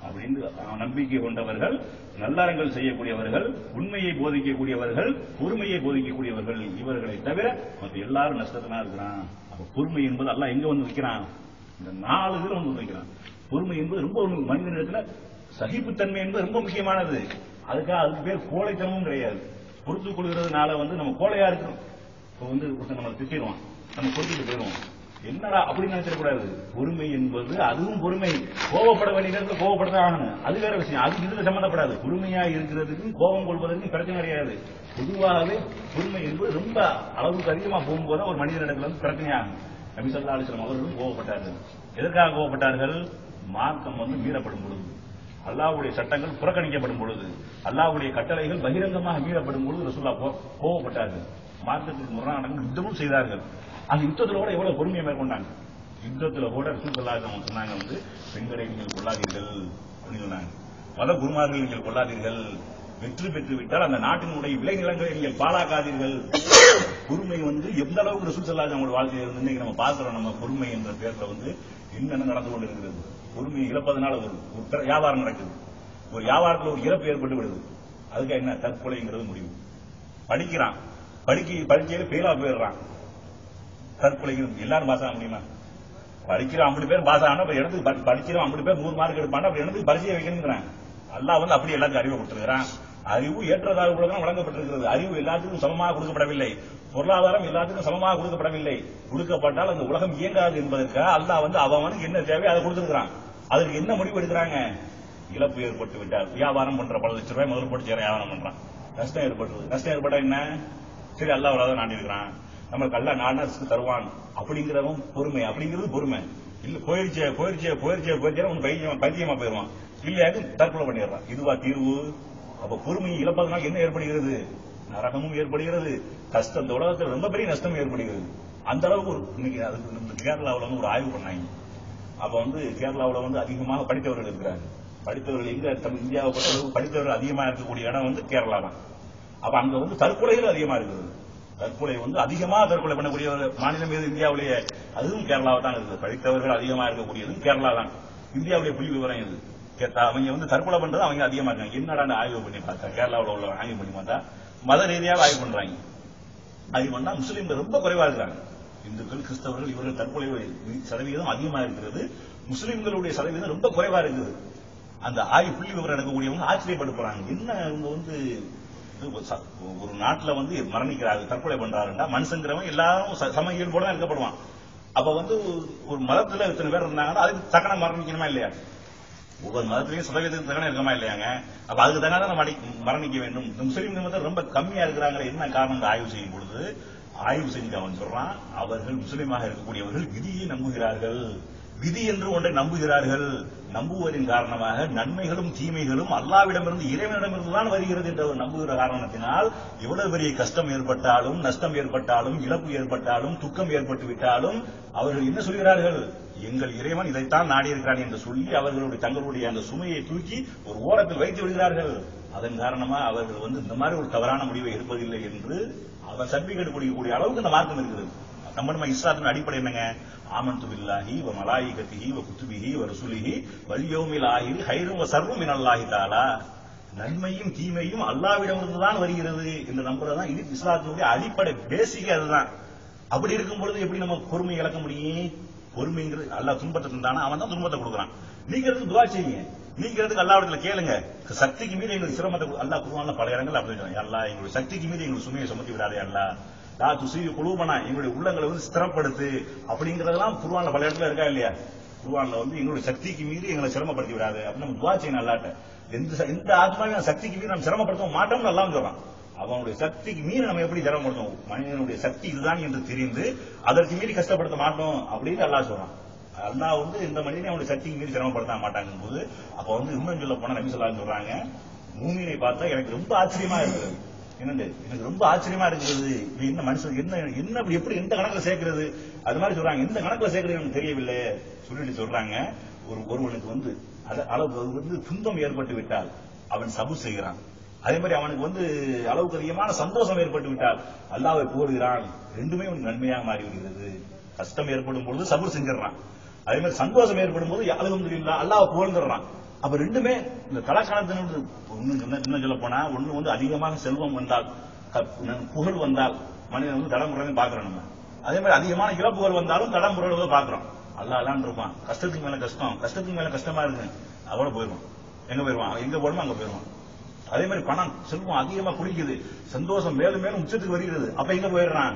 அப்படின்னு நம்பிக்கை கொண்டவர்கள் நல்லறங்கள் செய்யக்கூடியவர்கள் உண்மையை போதிக்கக்கூடியவர்கள் பொறுமையை போதிக்கக்கூடியவர்கள் இவர்களை தவிர மற்ற எல்லாரும் நஷ்டத்தினா இருக்கிறான். அப்ப பொறுமை என்பது அல்லாஹ் எங்க வந்து வைக்கிறான் இந்த நாலு இதுல வந்து வைக்கிறான் பொறுமை என்பது ரொம்ப மனிதனிடத்துல சகிப்புத்தன்மை என்பது ரொம்ப முக்கியமானது. அதுக்காக அதுக்கு பேர் கோழைத்தனமும் கிடையாது. பொறுத்து கொள்கிறதுனால வந்து நம்ம கோழையா இருக்கிறோம். இப்போ வந்து ஒருத்தர் நம்ம திட்டிடுவான். நம்ம பொறுத்துட்டு போயிடுவோம். என்னடா அப்படின்னு நினைச்சிடக்கூடாது பொறுமை என்பது அதுவும் பொறுமை. கோவப்பட வேண்டிய நேரத்தில் கோவப்படதான் ஆகணும். அது வேற விஷயம். அது இதுல சம்பந்தப்படாது பொறுமையா இருக்கிறதுக்கும் கோபம் கொள்வதற்கும் பிரச்சனை கிடையாது. பொதுவாகவே பொறுமை என்பது ரொம்ப அளவுக்கு அதிகமா போகும்போது ஒரு மனிதனிடத்துல வந்து பிரச்சனையாகும் நபி சொல்லா அலிஸ்லாம் அவர்களும் கோவப்பட்டார்கள். எதற்காக கோவப்பட்டார்கள்? மார்க்கம் வந்து மீறப்படும் பொழுது. அல்லாவுடைய சட்டங்கள் புறக்கணிக்கப்படும் பொழுது அல்லாவுடைய கட்டளைகள் பகிரங்கமாக மீறப்படும் பொழுது ரசூல்லா கோவப்பட்டார்கள். மார்க்கத்திற்கு முரணாக யுத்தமும் செய்தார்கள். அந்த யுத்தத்துல கூட எவ்வளவு பொறுமையை மேற்கொண்டாங்க? யுத்தத்துல கூட ரசூல் சொன்னாங்க வந்து பெண்களை நீங்கள் கொள்ளாதீர்கள் அப்படின்னு சொன்னாங்க. மத குருமார்கள் நீங்கள் கொள்ளாதீர்கள் வெற்றி பெற்று விட்டால் அந்த நாட்டினுடைய விளைநிலங்களை நீங்கள் பாழாக்காதீர்கள். பொறுமை வந்து எந்த அளவுக்கு ரசூல் ஸல்லல்லாஹு அவங்களோட வாழ்க்கையில் இருந்து நம்ம பார்க்கிறோம் நம்ம பொறுமை என்ற பேர்ல வந்து என்னென்ன நடந்து கொண்டிருக்கிறது? பொறுமையை இழப்பதனால ஒரு வியாபாரம் நடக்குது. ஒரு வியாபாரத்துல ஒரு இழப்பு ஏற்பட்டு விடுது. அதுக்கு என்ன? தற்கொலைங்கிறது முடிவு. படிக்கிறான். படிக்க பரீட்சையில ஃபெயிலா போயிடுறான். தற்கொலைங்கிறது எல்லாரும் பாஸ் ஆக முடியுமா? படிக்கிறோம் ஐம்பது பேர் பாஸ் ஆனா எடுத்து இடத்துக்கு படிக்கிறோம் ஐம்பது பேர் நூறு மார்க் எடுப்பாங்க அப்ப இடத்துக்கு பரிசையை வைக்கணுங்கிறான். அல்லா வந்து அப்படி எல்லாத்துக்கும் அறிவை கொடுத்துருக்கிறான். அறிவு ஏற்றதாக தான் வழங்கப்பட்டிருக்கிறது. அறிவு எல்லாத்துக்கும் சமமாக கொடுக்கப்படவில்லை. பொருளாதாரம் எல்லாத்துக்கும் சமமாக கொடுக்கப்படவில்லை. கொடுக்கப்பட்டால் அந்த உலகம் இயங்காது என்பதற்காக அல்லாஹ் வந்து அவனுக்கு என்ன தேவையோ அதை கொடுத்திருக்கிறான். அதுக்கு என்ன முடிவு எடுக்கிறாங்க? இழப்பு ஏற்பட்டு விட்டார். வியாபாரம் பண்ற பல லட்சம் ரூபாய் முதல் போட்டு சேர வியாபாரம் பண்றான். நஷ்டம் ஏற்பட்டது. நஷ்டம் ஏற்பட்டா என்ன? சரி அல்லாஹ் அவ்வளவு நாடி இருக்கிறான் நம்மளுக்கு அல்ல நானர்ஸ்க்கு தருவான். அப்படிங்கிறவன் பொறுமை. அப்படிங்கிறது பொறுமை. இல்ல போயிடுச்சே போயிடுச்சே போயிடுச்சே போயிடுச்சே உன் பைத்தியமா போயிருவான் இல்லையாக்கு தற்கொலை பண்ணிடுறான். இதுவா தீர்வு? அப்ப பொறுமையை இழப்பதனால் என்ன ஏற்படுகிறது? நரகமும் ஏற்படுகிறது. கஷ்டம் இந்த உலகத்தில் ரொம்ப பெரிய நஷ்டம் ஏற்படுகிறது. அந்த அளவுக்கு ஒரு இன்னைக்கு அதுக்கு கேரளாவில் வந்து ஒரு ஆய்வு பண்ணாங்க. அப்ப வந்து கேரளாவில் வந்து அதிகமாக படித்தவர்கள் இருக்கிறாங்க. படித்தவர்கள் எங்க நம்ம இந்தியாவை பொறுத்தளவு படித்தவர்கள் அதிகமா இருக்கக்கூடிய இடம் வந்து கேரளா தான். அப்ப அங்க வந்து தற்கொலைகள் அதிகமா இருக்குது. தற்கொலை வந்து அதிகமாக தற்கொலை பண்ணக்கூடிய ஒரு மாநிலம் எது? இந்தியாவுடைய அதுவும் கேரளாவை தான் இருக்குது. படித்தவர்கள் அதிகமாக இருக்கக்கூடியதும் கேரளா தான். இந்தியாவுடைய புள்ளி விவரம் இது அவங்க வந்து தற்கொலை பண்றது அவங்க அதிகமா இருக்காங்க. என்னடா ஆய்வு பண்ணி பார்த்தா? கேரளாவுல உள்ள ஆய்வு பண்ணி பார்த்தா மத ரீதியாக ஆய்வு பண்றாங்க. ஆய்வு பண்ணா முஸ்லீம்கள் ரொம்ப குறைவா இருக்கிறாங்க. இந்துக்கள் கிறிஸ்தவர்கள் இவர்கள் தற்கொலை சதவீதம் அதிகமா இருக்கிறது. முஸ்லிம்களுடைய சதவீதம் ரொம்ப குறைவா இருக்குது. அந்த ஆய்வு புள்ளி விவரம் எடுக்கக்கூடியவங்க ஆச்சரியப்பட்டு போறாங்க. என்ன இவங்க வந்து ஒரு நாட்டுல வந்து மரணிக்கிறாரு தற்கொலை பண்றாருன்னா மனுஷங்கிறவன் எல்லாரும் ச- சம ஈடுபட இருக்கப்படுவான் அப்ப வந்து ஒரு மதத்துல இத்தனை பேர் இருந்தாங்கன்னா அதுக்கு தக்கன மரணிக்கணுமா இல்லையா? ஒவ்வொரு மதத்திலையும் சதவீதத்துக்கு தக்கன இருக்கமா இல்லையாங்க? அப்ப அதுக்கு தக்கன நம்ம மரணிக்க வேண்டும். இந்த முஸ்லீம்கள் வந்து ரொம்ப கம்மியா இருக்கிறாங்களே என்ன காரணம் ஆய்வு செய்யும் பொழுது ஆய்வு செஞ்சு அவன் சொல்றான் அவர்கள் முஸ்லீமாக இருக்கக்கூடியவர்கள் விதியை நம்புகிறார்கள். விதி என்று ஒன்றை நம்புகிறார்கள். நம்புவதின் காரணமாக நன்மைகளும் தீமைகளும் அல்லாவிடமிருந்து இறைவனிடமிருந்து தான் வருகிறது என்ற நம்புகிற காரணத்தினால் எவ்வளவு பெரிய கஷ்டம் ஏற்பட்டாலும் நஷ்டம் ஏற்பட்டாலும் இழப்பு ஏற்பட்டாலும் துக்கம் ஏற்பட்டு விட்டாலும் அவர்கள் என்ன சொல்கிறார்கள்? எங்கள் இறைவன் இதைத்தான் நாடியிருக்கிறான் என்று சொல்லி அவர்களுடைய தங்களுடைய அந்த சுமையை தூக்கி ஒரு ஓரத்தில் வைத்து விடுகிறார்கள். அதன் காரணமா அவர்கள் வந்து இந்த மாதிரி ஒரு தவறான முடிவை எடுப்பதில்லை என்று அவர் சர்டிபிகேட் கொடுக்கக்கூடிய அளவுக்கு இந்த மார்க்கம் இருக்கிறது. நம்ம நம்ம இஸ்லாத்தின் அடிப்படை என்னங்க? ஆமந்து பில்லாஹி வ மலாயிகத்திஹி வ குத்துபிஹி வ ரசுலிஹி வல்யோமில் ஆஹிரி ஹைரும் வ சர்வம் மினல்லாஹி தாலா நன்மையும் தீமையும் அல்லாவிடமிருந்து தான் வருகிறது என்று நம்புறதுதான் இது இஸ்லாத்தினுடைய அடிப்படை பேசிக் அதுதான். அப்படி இருக்கும் பொழுது எப்படி நம்ம பொறுமை இழக்க முடியும்? பொறுமைங்கிறது அல்லாஹ் துன்பத்தை தந்தானா? அவன் தான் துன்பத்தை கொடுக்குறான். நீங்கிறதுக்கு துவா செய்யுங்க. நீங்கிறதுக்கு அல்லாவிடத்துல கேளுங்க. சக்திக்கு மீது எங்களுக்கு சிரமத்தை அல்லா அல்லாஹ் குருவான பல இடங்கள் அப்படி சொல்றாங்க அல்லாஹ் எங்களுடைய சக்திக்கு மீது எங்களுக்கு சுமையை சுமத்தி விடாதே அல்லா லா துசீவி குழுவனா எங்களுடைய உள்ளங்களை வந்து ஸ்திரப்படுத்து அப்படிங்கறதெல்லாம் குருவான்ல பல இடத்துல இருக்கா இல்லையா? குருவான்ல வந்து எங்களுடைய சக்திக்கு மீறி எங்களை சிரமப்படுத்தி விடாது. அப்படின்னு நம்ம துவா செய்யணும் அல்லாட்ட. எந்த எந்த ஆத்மாவையும் சக்திக்கு மீறி நம்ம சிரமப்படுத்த மாட்டோம்னு அல்லாஹ் சொல்றான். அவனுடைய சக்திக்கு மீறி நம்ம எப்படி சிரமப்படுத்தோம் மனிதனுடைய சக்தி இதுதான் என்று தெரிந்து அதற்கு மீறி கஷ்டப்படுத்த மாட்டோம் அப்படின்னு அல்லாஹ் சொல்றான். அல்லாஹ் வந்து இந்த மனிதனை அவனுடைய சக்திக்கு மீறி சிரமப்படுத்த மாட்டாங்க போது அப்ப வந்து இன்னும் சொல்ல போனா நம்பி சொல்லான்னு சொல்றாங்க மூமினை பார்த்தா எனக்கு ரொம்ப ஆச்சரியமா இருக்குது என்னண்டு எனக்கு ரொம்ப ஆச்சரியமா இருக்கிறது. இப்படி என்ன மனுஷன் என்ன என்ன இப்படி எப்படி எந்த கணக்குல சேர்க்கிறது? அது மாதிரி சொல்றாங்க. எந்த கணக்குல சேர்க்கிறது எனக்கு தெரியவில்லை. சொல்லிட்டு சொல்றாங்க. ஒரு ஒருவனுக்கு வந்து அது அளவு வந்து துன்பம் ஏற்பட்டு விட்டால் அவன் சபு செய்கிறான். அதே மாதிரி அவனுக்கு வந்து அளவுக்கு அதிகமான சந்தோஷம் ஏற்பட்டு விட்டால் அல்லாவை போடுகிறான். ரெண்டுமே உனக்கு நன்மையாக மாறி விடுகிறது கஷ்டம் ஏற்படும் பொழுது சபுர் செஞ்சிடறான். அதே மாதிரி சந்தோஷம் ஏற்படும் போது அழுகுந்தில்லா அல்லாஹ் புகழ்ந்துடுறான். அப்ப ரெண்டுமே இந்த தலக்கணத்தினு இன்னும் சொல்ல போனா ஒண்ணு வந்து அதிகமாக செல்வம் வந்தால் புகழ் வந்தால் மனிதன் வந்து தடம் பாக்குறோம் நம்ம. அதே மாதிரி அதிகமான இழப்புகள் வந்தாலும் தடமுறை புரள்வதை பாக்குறோம் அல்லாஹ் இருப்பான். கஷ்டத்துக்கு மேல கஷ்டம் கஷ்டத்துக்கு மேல கஷ்டமா இருக்கு. அவள போயிருவான் எங்க போயிருவான் எங்க போடுமோ அங்க போயிருவான் அதே மாதிரி பணம் செல்வம் அதிகமா குடிக்குது. சந்தோஷம் மேலும் மேலும் உச்சத்துக்கு வருகிறது. அப்ப எங்க போயிடுறான்?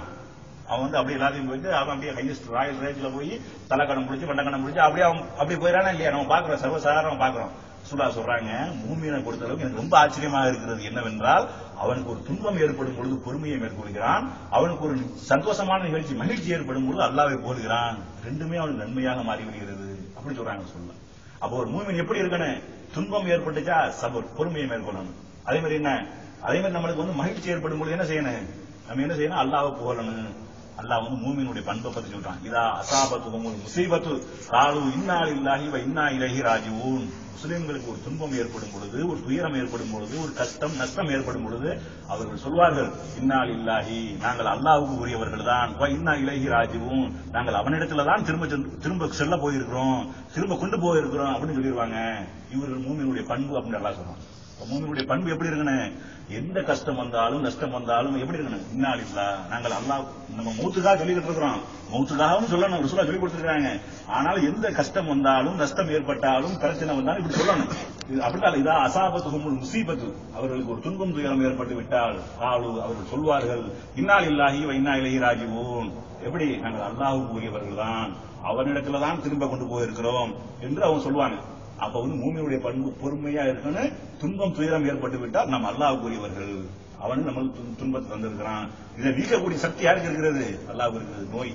அவன் வந்து அப்படியே எல்லாத்தையும் போயிட்டு அவன் அப்படியே ஹையஸ்ட் ராயல் ரேஞ்சில் போய் தலைக்கணம் பிடிச்சி வண்டக்கணம் பிடிச்சி அப்படியே அவன் அப்படி போயிடறானா இல்லையா? நம்ம பார்க்குறோம் சர்வசாதாரணம் பார்க்குறோம். சுல்லா சொல்றாங்க மூமியனை பொறுத்தளவுக்கு எனக்கு ரொம்ப ஆச்சரியமாக இருக்கிறது என்னவென்றால் அவனுக்கு ஒரு துன்பம் ஏற்படும் பொழுது பொறுமையை மேற்கொள்கிறான். அவனுக்கு ஒரு சந்தோஷமான நிகழ்ச்சி மகிழ்ச்சி ஏற்படும் பொழுது அல்லாவை போடுகிறான். ரெண்டுமே அவனுக்கு நன்மையாக மாறிவிடுகிறது. அப்படி சொல்றாங்க சொல்ல அப்போ ஒரு மூமியன் எப்படி இருக்கணும்? துன்பம் ஏற்பட்டுச்சா? சபர் பொறுமையை மேற்கொள்ளணும். அதே மாதிரி என்ன? அதே மாதிரி நம்மளுக்கு வந்து மகிழ்ச்சி ஏற்படும் பொழுது என்ன செய்யணும்? நம்ம என்ன செய்யணும்? அல்லாவை புகழணும். அல்லாஹ் வந்து மூமினுடைய பண்பை பத்தி சொல்றான். இதா அசாபத்து முசீபத்து காலு இன்னா இல்லாஹி இன்னா இலகி ராஜிவூன் முஸ்லிம்களுக்கு ஒரு துன்பம் ஏற்படும் பொழுது ஒரு துயரம் ஏற்படும் பொழுது ஒரு கஷ்டம் நஷ்டம் ஏற்படும் பொழுது அவர்கள் சொல்வார்கள் இன்னால் இல்லாஹி நாங்கள் அல்லாவுக்கு உரியவர்கள் தான். இன்னா இலகி ராஜுவும் நாங்கள் அவனிடத்துல தான் திரும்ப சென்று- திரும்ப செல்ல போயிருக்கிறோம். திரும்ப கொண்டு போயிருக்கிறோம். அப்படின்னு சொல்லிடுவாங்க இவர்கள் மூமினுடைய பண்பு அப்படின்னு எல்லாம் சொல்றாங்க மூமினுடைய பண்பு எப்படி இருக்கணும் எந்த கஷ்டம் வந்தாலும் நஷ்டம் வந்தாலும் எப்படி இருக்கணும் இன்னாலில்லா நாங்கள் அல்லா நம்ம மூத்துக்காக சொல்லிக்கிட்டு இருக்கிறோம். மூத்துக்காகவும் சொல்லணும் ரசூலா சொல்லி கொடுத்துருக்காங்க ஆனால் எந்த கஷ்டம் வந்தாலும் நஷ்டம் ஏற்பட்டாலும் பிரச்சனை வந்தாலும் இப்படி சொல்லணும். இது அப்படித்தான் இதா அசாபத்து ஹுமுல் முசீபத்து. அவர்களுக்கு ஒரு துன்பம் துயரம் ஏற்பட்டு விட்டால் ஆளு அவர்கள் சொல்வார்கள் இன்னால் இல்லாஹி இன்னா இலகி ராஜிவோன் எப்படி? நாங்கள் அல்லாஹ்வுக்கு கூறியவர்கள் தான். அவனிடத்துல தான் திரும்ப கொண்டு போயிருக்கிறோம் என்று அவங்க சொல்லுவாங்க அப்ப வந்து மூமியுடைய பண்பு பொறுமையா இருக்கணும் துன்பம் துயரம் ஏற்பட்டு விட்டால் நம்ம அல்லாஹ்வுக்குரியவர்கள் அவன் நம்மளுக்கு துன்பத்தை தந்திருக்கிறான். இதை நீக்கக்கூடிய சக்தி யாருக்கு இருக்கிறது? அல்லாவுக்கு இருக்கிறது. நோய்.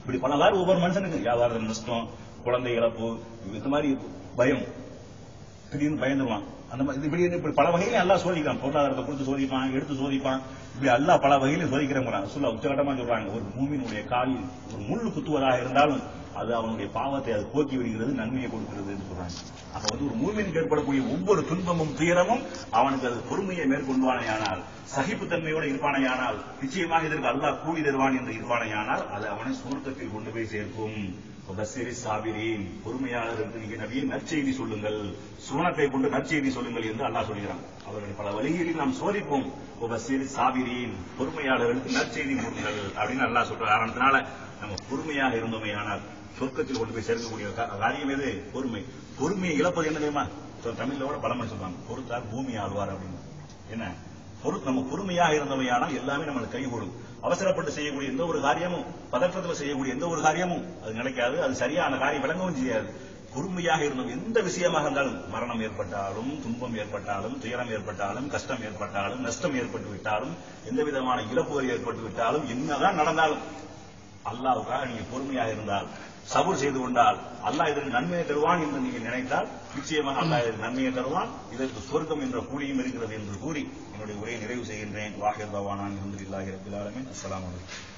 இப்படி பலவாறு ஒவ்வொரு மனுஷனுக்கு. வியாபார நஷ்டம் குழந்தை இழப்பு இந்த மாதிரி பயம். திடீர்னு பயந்துருவான். அந்த மாதிரி இப்படி இப்படி பல வகையில எல்லாம் சோதிக்கிறான். பொருளாதாரத்தை கொடுத்து சோதிப்பான் எடுத்து சோதிப்பான். இப்படி எல்லா பல வகையில சோதிக்கிறவங்க சொல்ல உச்சகட்டமா சொல்றாங்க. ஒரு மூமியினுடைய காலில் ஒரு முள்ளு குத்துவதாக இருந்தாலும் அது அவனுடைய பாவத்தை அது போக்கி விடுகிறது நன்மையை கொடுக்கிறது என்று சொல்றாங்க. அப்ப வந்து ஒரு மூமினுக்கு ஏற்படக்கூடிய ஒவ்வொரு துன்பமும் துயரமும் அவனுக்கு அது பொறுமையை மேற்கொள்வானேயானால் சகிப்புத்தன்மையோடு இருப்பானையானால் நிச்சயமாக இதற்கு அல்லாஹ் கூலி தருவான் என்று இருப்பானையானால் அது அவனை சுருக்கத்தில் கொண்டு போய் சேர்க்கும். பஸ்ஸிரி பொறுமையாளர்களுக்கு நீங்க நபியை நற்செய்தி சொல்லுங்கள் சுவனத்தை கொண்டு நற்செய்தி சொல்லுங்கள் என்று அல்லாஹ் சொல்கிறான். அவர்களை பல வழிகளில் நாம் சோதிப்போம். பஸ்ஸிரி சாபிரீன் பொறுமையாளர்களுக்கு நற்செய்தி கொடுங்கள் அப்படின்னு அல்லாஹ் சொல்ற காரணத்தினால நம்ம பொறுமையாக இருந்தோமையானால் சொர்க்கத்தில் கொண்டு போய் சேர்க்கக்கூடிய காரியம் எது? பொறுமை. பொறுமையை இழப்பது என்ன தெரியுமா? தமிழ்ல கூட பழமொழி சொல்றாங்க பொறுத்தார் பூமி ஆழ்வார் அப்படின்னு. என்ன? பொறு நம்ம பொறுமையாக இருந்தவையானால் எல்லாமே நம்மளுக்கு கை கொடுக்கும் அவசரப்பட்டு செய்யக்கூடிய எந்த ஒரு காரியமும் பதற்றத்தில் செய்யக்கூடிய எந்த ஒரு காரியமும் அது நினைக்காது அது சரியான காரியம் விளங்கவும் செய்யாது. பொறுமையாக இருந்தோம் எந்த விஷயமாக இருந்தாலும் மரணம் ஏற்பட்டாலும் துன்பம் ஏற்பட்டாலும் துயரம் ஏற்பட்டாலும் கஷ்டம் ஏற்பட்டாலும் நஷ்டம் ஏற்பட்டு விட்டாலும் எந்த விதமான இழப்புகள் ஏற்பட்டு விட்டாலும் என்னதான் நடந்தாலும் அல்லாவுக்காக நீங்க பொறுமையாக இருந்தால் சபூர் செய்து கொண்டால் அல்லாஹ் இதற்கு நன்மையை தருவான் என்று நீங்க நினைத்தால் நிச்சயமாக அல்லாஹ் இதற்கு நன்மையை தருவான். இதற்கு சொர்க்கம் என்ற கூலியும் இருக்கிறது என்று கூறி என்னுடைய உரையை நிறைவு செய்கின்றேன். வாஹிர் பவானான் அல்ஹம்துலில்லாஹி ரப்பில் ஆலமீன். அஸ்லாம் வலைக்கம்